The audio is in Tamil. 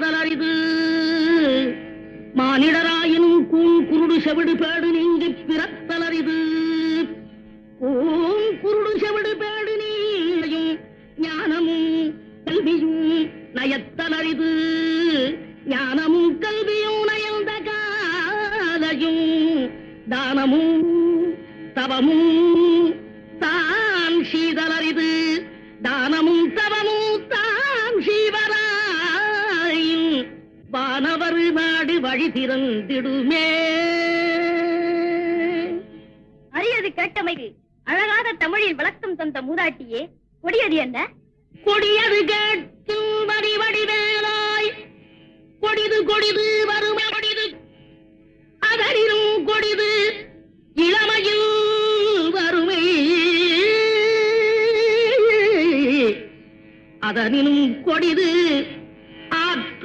அதலரிது மானிடராயினும் கூண் குருடு செவிடு பேடு நீங்கி பிறத்தலரிது கூண் குருடு செவிடு பேடு நீயும் ஞானமும் கல்வியும் நயத்தலரிது ஞானமும் கல்வியும் நயந்த காலையும் தானமும் தவமும் தான் வானவர் நாடு வழி திறந்திடுமே. அரியது கேட்டமைக்கு அழகாத தமிழில் விளக்கம் தந்த மூதாட்டியே கொடியது என்ன? கொடியது கேட்கும் வடி வடிவேலாய். கொடிது கொடிது வறுமை கொடிது அதனிலும் கொடிது இளமையில் வறுமை அதனிலும் கொடிது